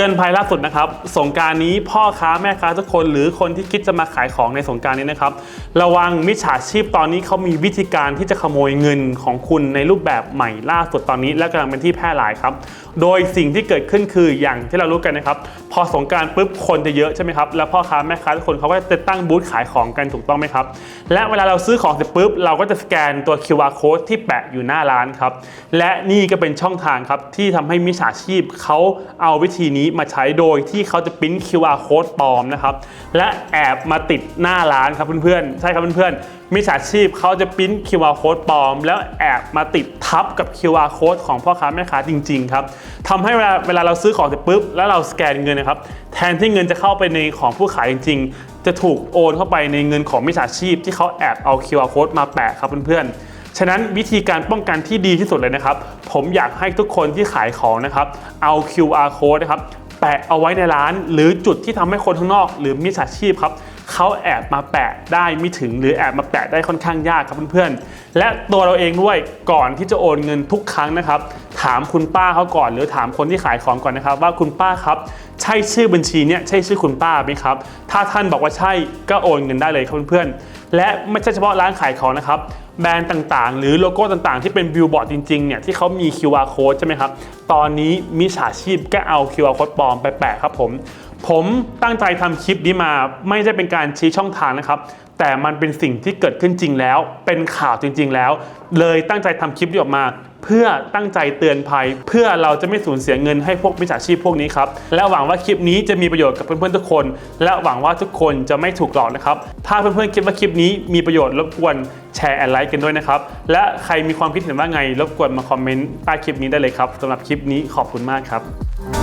ตือนภัยล่าสุดนะครับสงการนี้พ่อค้าแม่ค้าทุกคนหรือคนที่คิดจะมาขายของในสงการนี้นะครับ ระวังมิจฉาชีพตอนนี้เขามีวิธีการที่จะขโมยเงินของคุณในรูปแบบใหม่ล่าสุดตอนนี้ และกำลังเป็นที่แพร่หลายครับ โดยสิ่งที่เกิดขึ้นคืออย่างที่เรารู้กันนะครับ พอสงการปุ๊บคนจะเยอะใช่ไหมครับแล้วพ่อค้าแม่ค้าทุกคนเขาก็จะตั้งบูธขายของกันถูกต้องไหมครับและเวลาเราซื้อของเสร็จปุ๊บเราก็จะสแกนตัว QR code ที่แปะอยู่หน้าร้านครับและนี่ก็เป็นช่องทางครับที่ทำให้มิจฉาชีพเขาเอาวิธีนี้มาใช้โดยที่เขาจะปริ้น QR code ปลอมนะครับ และแอบมาติดหน้าร้านครับเพื่อนๆ ใช่ครับเพื่อนๆ มิจฉาชีพเขาจะปริ้น QR code ปลอม แล้วแอบมาติดทับกับ QR code ของพ่อค้าแม่ค้าจริงๆครับทำให้เวลาเวลาเราซื้อของเสร็จปุ๊บ แล้วเราสแกนเงินนะครับ แทนที่เงินจะเข้าไปในของผู้ขายจริง ๆ จะถูกโอนเข้าไปในเงินของมิจฉาชีพที่เขาแอบเอา QR code มาแปะครับเพื่อนๆ ฉะนั้นวิธีการป้องกันที่ดีที่สุดเลยนะครับ ผมอยากให้ทุกคนที่ขายของนะครับ เอา QR code นะครับแปะเอาไว้ในร้าน หรือจุดที่ทำให้คนข้างนอก หรือมิจฉาชีพครับเขาแอบมาแปะได้ไม่ถึง หรือแอบมาแปะได้ค่อนข้างยากครับเพื่อนๆ และตัวเราเองด้วยก่อนที่จะโอนเงินทุกครั้งนะครับ ถามคุณป้าเขาก่อน หรือถามคนที่ขายของก่อนนะครับ ว่าคุณป้าครับ ใช่ชื่อบัญชีเนี่ยใช่ชื่อคุณป้าไหมครับ ถ้าท่านบอกว่าใช่ก็โอนเงินได้เลยครับเพื่อนๆและไม่ใช่เฉพาะร้านขายของนะครับ แบรนด์ต่างๆ หรือโลโก้ต่างๆ ที่เป็นบิลบอร์ดจริงๆเนี่ยที่เขามี QR code ใช่ไหมครับ ตอนนี้มิจฉาชีพก็เอา QR code ปลอมไปแปะครับผม ผมตั้งใจทำคลิปนี้มาไม่ได้เป็นการชี้ช่องทางนะครับ แต่มันเป็นสิ่งที่เกิดขึ้นจริงแล้ว เป็นข่าวจริง ๆ แล้ว เลยตั้งใจทำคลิปนี้ออกมา เพื่อตั้งใจเตือนภัย เพื่อเราจะไม่สูญเสียเงินให้พวกมิจฉาชีพพวกนี้ครับและหวังว่าคลิปนี้จะมีประโยชน์กับเพื่อนๆทุกคน และหวังว่าทุกคนจะไม่ถูกหลอกนะครับถ้าเพื่อนๆคิดว่าคลิปนี้มีประโยชน์รบกวนแชร์แอนไลค์กันด้วยนะครับและใครมีความคิดเห็นว่าไงรบกวนมาคอมเมนต์ใต้คลิปนี้ได้เลยครับสำหรับคลิปนี้ขอบคุณมากครับ